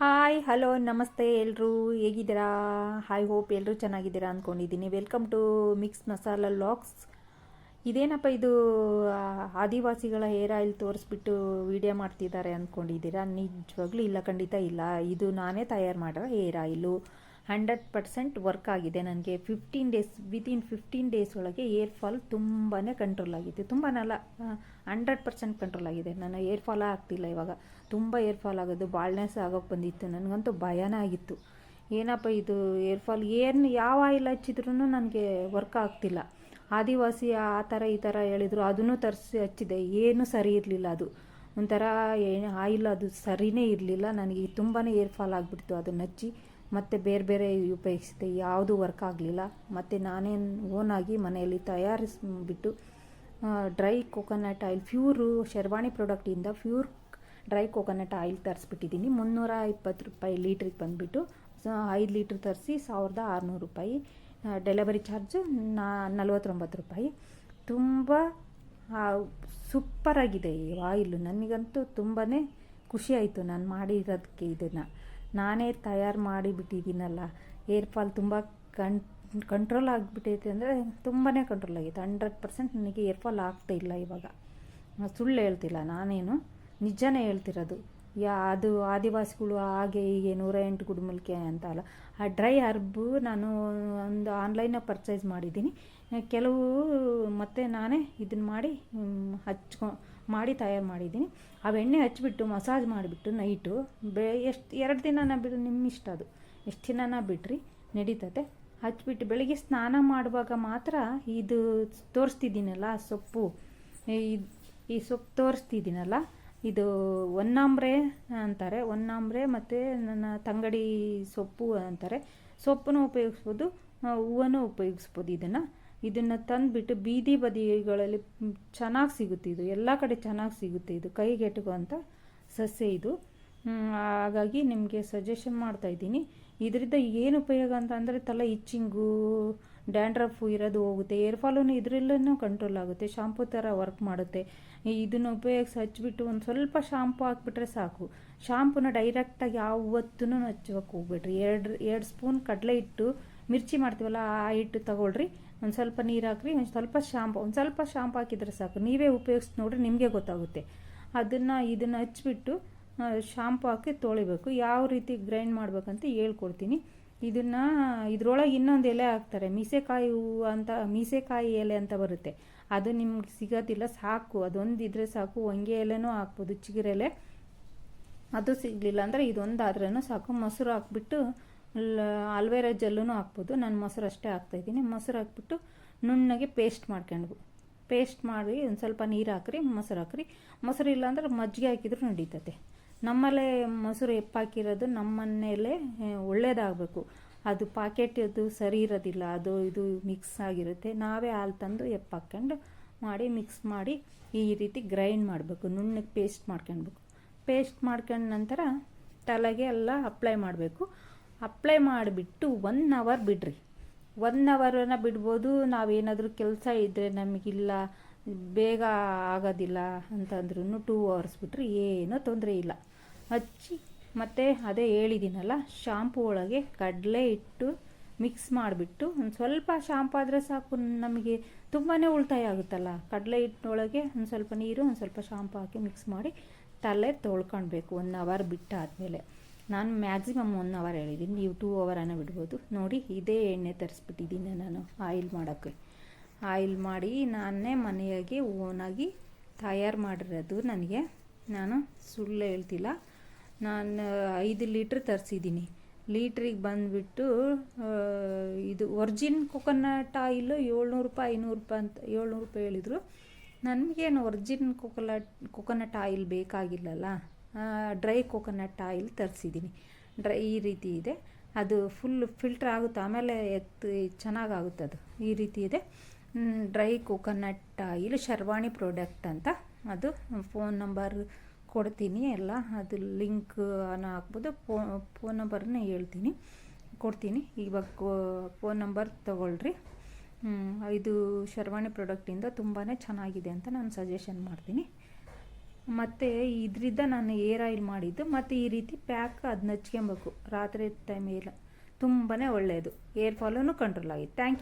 Hi hello ನಮಸ್ತೆ ಎಲ್ಲರೂ ಹೇಗಿದ್ದೀರಾ? ಹಾಯ್ ಹೋಪ್ ಎಲ್ಲರೂ ಚೆನ್ನಾಗಿದ್ದೀರಾ ಅಂದ್ಕೊಂಡಿದ್ದೀನಿ. Welcome to mix masala vlogs ಇದೇನಪ್ಪ ಇದು ಆದಿವಾಸಿಗಳ ಹೇರ್ ಆಯಿಲ್ ತೋರಿಸ್ಬಿಟ್ಟು ವಿಡಿಯೋ ಮಾಡ್ತಿದ್ದಾರೆ ಅಂದ್ಕೊಂಡಿದ್ದೀರಾ? ನಿಜವಾಗ್ಲೂ ಇಲ್ಲ, ಖಂಡಿತ ಇಲ್ಲ. ಇದು ನಾನೇ ತಯಾರು ಮಾಡಿರೋ hair oil hundred percent work ಆಗಿದೆ ನನಗೆ. Fifteen days within fifteen days ಒಳಗೆ ಏರ್ ಫಾಲ್ ತುಂಬಾ ಕಂಟ್ರೋಲ್ ಆಗಿದೆ ತುಂಬಾನಲ್ಲ ಹಂಡ್ರೆಡ್ ಪರ್ಸೆಂಟ್ ಕಂಟ್ರೋಲ್ ಆಗಿದೆ. ನಾನು ಏರ್ ಫಾಲ್ ಆಗ್ತಿಲ್ಲ ಇವಾಗ. ತುಂಬ ಏರ್ ಫಾಲ್ ಆಗೋದು ಬಾಳ್ನೆಸ್ ಆಗೋಕ್ಕೆ ಬಂದಿತ್ತು. ನನಗಂತೂ ಭಯನೇ ಆಗಿತ್ತು. ಏನಪ್ಪ ಇದು ಏರ್ ಫಾಲ್ ಏನು, ಯಾವ ಆಯಿಲ್ ಹಚ್ಚಿದ್ರೂ ನನಗೆ ವರ್ಕ್ ಆಗ್ತಿಲ್ಲ. ಆದಿವಾಸಿ ಆ ಥರ ಈ ಥರ ಹೇಳಿದರು. ಅದನ್ನು ತರಿಸಿ ಹಚ್ಚಿದೆ. ಏನು ಸರಿ ಇರಲಿಲ್ಲ ಅದು. ಒಂಥರ ಏನು ಆಯಿಲ್ ಅದು ಸರಿನೇ ಇರಲಿಲ್ಲ. ನನಗೆ ತುಂಬಾ ಏರ್ ಫಾಲ್ ಆಗಿಬಿಡ್ತು. ಅದನ್ನು ಹಚ್ಚಿ ಮತ್ತು ಬೇರೆ ಬೇರೆ ಉಪಯೋಗಿಸಿದೆ ಯಾವುದೂ ವರ್ಕ್ ಆಗಲಿಲ್ಲ. ಮತ್ತು ನಾನೇ ಓನಾಗಿ ಮನೆಯಲ್ಲಿ ತಯಾರಿಸ್ಬಿಟ್ಟು dry coconut oil pure Sharvani ಪ್ರಾಡಕ್ಟಿಂದ pure dry coconut oil ತರಿಸ್ಬಿಟ್ಟಿದ್ದೀನಿ. ಮುನ್ನೂರ ಇಪ್ಪತ್ತು ರೂಪಾಯಿ ಲೀಟ್ರಿಗೆ ಬಂದುಬಿಟ್ಟು ಐದು ಲೀಟ್ರ್ ತರಿಸಿ ಸಾವಿರದ ಆರುನೂರು ರೂಪಾಯಿ ಡೆಲಿವರಿ ಚಾರ್ಜು ನಾ, ನಲ್ವತ್ತೊಂಬತ್ತು ರೂಪಾಯಿ. ತುಂಬ ಸೂಪರಾಗಿದೆ ಈ ಆಯಿಲು ನನಗಂತೂ ತುಂಬಾ ಖುಷಿ ಆಯಿತು ನಾನು ಮಾಡಿರೋದಕ್ಕೆ ಇದನ್ನು. ನಾನೇ ತಯಾರು ಮಾಡಿಬಿಟ್ಟಿದ್ದೀನಲ್ಲ. ಏರ್ ಫಾಲ್ ತುಂಬ ಕಣ್ ಕಂಟ್ರೋಲ್ ಆಗಿಬಿಟ್ಟೈತೆ ಅಂದರೆ ತುಂಬಾ ಕಂಟ್ರೋಲ್ ಆಗೈತೆ ಹಂಡ್ರೆಡ್ ಪರ್ಸೆಂಟ್ ನನಗೆ ಏರ್ ಫಾಲ್ ಇಲ್ಲ ಇವಾಗ. ಸುಳ್ಳು ಹೇಳ್ತಿಲ್ಲ, ನಾನೇನು? ನಿಜನೇ ಹೇಳ್ತಿರೋದು. ಯಾ, ಅದು ಆದಿವಾಸಿಗಳು ಹಾಗೆ ಹೀಗೆ ನೂರ ಎಂಟು ಗುಡುಮಲ್ಕೆ ಅಂತ ಅಲ್ಲ. ಆ ಡ್ರೈ ಹರ್ಬು ನಾನು ಒಂದು ಆನ್ಲೈನಾಗ ಪರ್ಚೇಸ್ ಮಾಡಿದ್ದೀನಿ. ಕೆಲವು ಮತ್ತೆ ನಾನೇ ಇದನ್ನು ಮಾಡಿ ಹಚ್ಕೊ ಮಾಡಿ ತಯಾರು ಮಾಡಿದ್ದೀನಿ. ಆ ಎಣ್ಣೆ ಹಚ್ಚಿಬಿಟ್ಟು ಮಸಾಜ್ ಮಾಡಿಬಿಟ್ಟು ನೈಟು ಬೆ ಎಷ್ಟು ಎರಡು ದಿನನ ಬಿಡು ನಿಮ್ಮ ಇಷ್ಟ ಅದು. ಎಷ್ಟು ದಿನನ ಬಿಡ್ರಿ? ನಡೀತತೆ. ಹಚ್ಬಿಟ್ಟು ಬೆಳಿಗ್ಗೆ ಸ್ನಾನ ಮಾಡುವಾಗ ಮಾತ್ರ ಇದು ತೋರಿಸ್ತಿದ್ದೀನಲ್ಲ ಸೊಪ್ಪು. ಈ- ಸೊಪ್ಪು ತೋರಿಸ್ತಿದ್ದೀನಲ್ಲ, ಇದು ಒನ್ನಾಂಬ್ರೆ ಅಂತಾರೆ. ಒನ್ನಾಂಬ್ರೆ ಮತ್ತು ನನ್ನ ತಂಗಡಿ ಸೊಪ್ಪು ಅಂತಾರೆ. ಸೊಪ್ಪನ್ನು ಉಪಯೋಗಿಸ್ಬೋದು, ಹೂವನ್ನು ಉಪಯೋಗಿಸ್ಬೋದು ಇದನ್ನು. ಇದನ್ನು ತಂದುಬಿಟ್ಟು ಬೀದಿ ಬದಿಗಳಲ್ಲಿ ಚೆನ್ನಾಗಿ ಸಿಗುತ್ತೆ ಇದು. ಎಲ್ಲ ಕಡೆ ಚೆನ್ನಾಗಿ ಸಿಗುತ್ತೆ ಇದು. ಕೈಗೆಟುಕುವಂಥ ಸಸ್ಯ ಇದು. ಹಾಗಾಗಿ ನಿಮಗೆ ಸಜೆಷನ್ ಮಾಡ್ತಾ ಇದ್ದೀನಿ. ಇದರಿಂದ ಏನು ಉಪಯೋಗ ಅಂತ ಅಂದರೆ ತಲೆ ಇಚ್ಚಿಂಗು ಡ್ಯಾಂಡ್ರಫು ಇರೋದು ಹೋಗುತ್ತೆ. ಏರ್ ಫಾಲೂ ಇದರಲ್ಲೂ ಕಂಟ್ರೋಲ್ ಆಗುತ್ತೆ. ಶಾಂಪೂ ಥರ ವರ್ಕ್ ಮಾಡುತ್ತೆ. ಇದನ್ನು ಉಪಯೋಗಿಸಿ ಹಚ್ಬಿಟ್ಟು ಒಂದು ಸ್ವಲ್ಪ ಶಾಂಪು ಹಾಕ್ಬಿಟ್ರೆ ಸಾಕು. ಶಾಂಪೂನ ಡೈರೆಕ್ಟಾಗಿ ಯಾವತ್ತೂ ಹಚ್ಚೋಕೆ ಹೋಗ್ಬಿಡ್ರಿ. ಎರಡು ಎರಡು ಸ್ಪೂನ್ ಕಡಲೆ ಹಿಟ್ಟು, ಮಿರ್ಚಿ ಮಾಡ್ತೀವಲ್ಲ, ಆ ಹಿಟ್ಟು ತಗೊಳ್ರಿ. ಒಂದು ಸ್ವಲ್ಪ ನೀರು ಹಾಕ್ರಿ, ಒಂದು ಸ್ವಲ್ಪ ಶಾಂಪು, ಒಂದು ಸ್ವಲ್ಪ ಶಾಂಪು ಹಾಕಿದರೆ ಸಾಕು. ನೀವೇ ಉಪಯೋಗಿಸಿ ನೋಡ್ರಿ ನಿಮಗೆ ಗೊತ್ತಾಗುತ್ತೆ. ಅದನ್ನು ಇದನ್ನು ಹಚ್ಬಿಟ್ಟು ಶಾಂಪು ಹಾಕಿ ತೊಳಿಬೇಕು. ಯಾವ ರೀತಿ ಗ್ರೈಂಡ್ ಮಾಡಬೇಕಂತ ಹೇಳ್ಕೊಡ್ತೀನಿ. ಇದನ್ನು, ಇದರೊಳಗೆ ಇನ್ನೊಂದು ಎಲೆ ಹಾಕ್ತಾರೆ. ಮೀಸೆಕಾಯಿ ಹೂವು ಅಂತ, ಮೀಸೆಕಾಯಿ ಎಲೆ ಅಂತ ಬರುತ್ತೆ. ಅದು ನಿಮ್ಗೆ ಸಿಗೋದಿಲ್ಲ, ಸಾಕು. ಅದೊಂದು ಇದ್ರೆ ಸಾಕು. ಹೊಂಗೆ ಎಲೆನೂ ಹಾಕ್ಬೋದು, ಚಿಗುರೆಲೆ. ಅದು ಸಿಗಲಿಲ್ಲ ಅಂದರೆ ಇದೊಂದು ಆದ್ರೂ ಸಾಕು. ಮೊಸರು ಹಾಕ್ಬಿಟ್ಟು ಅಲ್ವೇರಾ ಜೆಲ್ಲೂ ಹಾಕ್ಬೋದು. ನಾನು ಮೊಸರು ಅಷ್ಟೇ ಹಾಕ್ತಾಯಿದ್ದೀನಿ ಮೊಸರು ಹಾಕ್ಬಿಟ್ಟು ನುಣ್ಣಗೆ ಪೇಸ್ಟ್ ಮಾಡ್ಕೊಂಡು ಪೇಸ್ಟ್ ಮಾಡಿ ಒಂದು ಸ್ವಲ್ಪ ನೀರು ಹಾಕ್ರಿ, ಮೊಸರು ಹಾಕ್ರಿ. ಮೊಸರು ಇಲ್ಲಾಂದ್ರೆ ಮಜ್ಜಿಗೆ ಹಾಕಿದ್ರು ನಡೀತದೆ ನಮ್ಮಲ್ಲೇ ಮೊಸರು ಎಪ್ಪಾಕಿರೋದು ನಮ್ಮನೇಲೆ ಒಳ್ಳೇದಾಗಬೇಕು. ಅದು ಅದು ಸರಿ ಇರೋದಿಲ್ಲ, ಅದು ಇದು ಮಿಕ್ಸ್ ಆಗಿರುತ್ತೆ. ನಾವೇ ಹಾಲು ತಂದು ಎಪ್ಪಾಕೊಂಡು ಮಾಡಿ ಮಿಕ್ಸ್ ಮಾಡಿ ಈ ರೀತಿ ಗ್ರೈಂಡ್ ಮಾಡಬೇಕು. ನುಣ್ಣಗೆ ಪೇಸ್ಟ್ ಮಾಡ್ಕೊಳ್ಬೇಕು. ಪೇಸ್ಟ್ ಮಾಡ್ಕೊಂಡ ನಂತರ ತಲೆಗೆ ಎಲ್ಲ ಅಪ್ಲೈ ಮಾಡಬೇಕು. ಅಪ್ಲೈ ಮಾಡಿಬಿಟ್ಟು ಒನ್ ಅವರ್ ಬಿಡ್ರಿ. ಒನ್ ಅವರನ್ನು ಬಿಡ್ಬೋದು, ನಾವೇನಾದರೂ ಕೆಲಸ ಇದ್ದರೆ ನಮಗಿಲ್ಲ, ಬೇಗ ಆಗೋದಿಲ್ಲ ಅಂತಂದ್ರೂ ಟೂ ಅವರ್ಸ್ ಬಿಟ್ಟರೆ ಏನೂ ತೊಂದರೆ ಇಲ್ಲ. ಹಚ್ಚಿ, ಮತ್ತು ಅದೇ ಹೇಳಿದ್ದೀನಲ್ಲ ಶಾಂಪೂ ಒಳಗೆ ಕಡಲೆ ಇಟ್ಟು ಮಿಕ್ಸ್ ಮಾಡಿಬಿಟ್ಟು ಒಂದು ಸ್ವಲ್ಪ ಶಾಂಪು ಆದರೆ ಸಾಕು, ನಮಗೆ ತುಂಬಾ ಉಳಿತಾಯ ಆಗುತ್ತಲ್ಲ. ಕಡಲೆ ಹಿಟ್ಟಿನೊಳಗೆ ಒಂದು ಸ್ವಲ್ಪ ನೀರು, ಒಂದು ಸ್ವಲ್ಪ ಶಾಂಪು ಹಾಕಿ ಮಿಕ್ಸ್ ಮಾಡಿ ತಲೆ ತೊಳ್ಕೊಳ್ಬೇಕು ಒನ್ ಅವರ್ ಬಿಟ್ಟಾದಮೇಲೆ. ನಾನು ಮ್ಯಾಕ್ಸಿಮಮ್ ಒನ್ ಅವರ್ ಹೇಳಿದ್ದೀನಿ. ನೀವು ಟೂ ಅವರನ್ನು ಬಿಡ್ಬೋದು. ನೋಡಿ, ಇದೇ ಎಣ್ಣೆ ತರಿಸ್ಬಿಟ್ಟಿದ್ದೀನಿ ನಾನು ಆಯಿಲ್ ಮಾಡೋಕ್ಕೆ. ಆಯಿಲ್ ಮಾಡಿ ನಾನೇ ಮನೆಯಾಗೆ ಓನಾಗಿ ತಯಾರು ಮಾಡಿರೋದು ನನಗೆ. ನಾನು ಸುಳ್ಳು ಹೇಳ್ತಿಲ್ಲ. ನಾನು ಐದು ಲೀಟ್ರ್ ತರಿಸಿದ್ದೀನಿ. ಲೀಟ್ರಿಗೆ ಬಂದುಬಿಟ್ಟು ಇದು ಒರ್ಜಿನ್ ಕೊಕೊನಟ್ ಆಯಿಲು ಏಳ್ನೂರು ರೂಪಾಯಿ, ಐನೂರು ರೂಪಾಯಿ ಅಂತ, ಏಳ್ನೂರು ರೂಪಾಯಿ ಹೇಳಿದರು. ನನಗೇನು ಒರ್ಜಿನ್ ಕೊಕೊನಟ್ ಕೊಕೊನಟ್ ಆಯಿಲ್ ಬೇಕಾಗಿಲ್ಲಲ್ಲ? ಡ್ರೈ ಕೋಕೋನಟ್ ಆಯಿಲ್ ತರಿಸಿದ್ದೀನಿ. ಡ್ರೈ ಈ ರೀತಿ ಇದೆ. ಅದು ಫುಲ್ ಫಿಲ್ಟರ್ ಆಗುತ್ತೆ? ಆಮೇಲೆ ಎತ್ತು ಚೆನ್ನಾಗಾಗುತ್ತೆ ಅದು. ಈ ರೀತಿ ಇದೆ. Dry coconut oil Sharvani product ಅಂತ. ಅದು ಫೋನ್ ನಂಬರ್ ಕೊಡ್ತೀನಿ ಎಲ್ಲ. ಅದು ಲಿಂಕ್ ಅನ್ನ ಹಾಕ್ಬೋದು. ಫೋನ್ ನಂಬರ್ನ ಹೇಳ್ತೀನಿ. ಕೊಡ್ತೀನಿ. ಇವಾಗ ಫೋನ್ ನಂಬರ್ ತೊಗೊಳ್ರಿ. ಇದು ಶರ್ವಾಣಿ ಪ್ರಾಡಕ್ಟಿಂದ ತುಂಬಾ ಚೆನ್ನಾಗಿದೆ ಅಂತ ನಾನು ಸಜೆಷನ್ ಮಾಡ್ತೀನಿ. ಮತ್ತು ಇದರಿಂದ ನಾನು ಏರ್ ಆಯಿಲ್ ಮಾಡಿದ್ದು, ಮತ್ತು ಈ ರೀತಿ ಪ್ಯಾಕ್ ಅದನ್ನ ಹಚ್ಕೊಬೇಕು. ರಾತ್ರಿ ಟೈಮ್ ಎಲ್ಲ ತುಂಬಾ ಒಳ್ಳೆಯದು ಏರ್ ಫಾಲೂ ಕಂಟ್ರೋಲ್ ಆಗಿದೆ. Thank you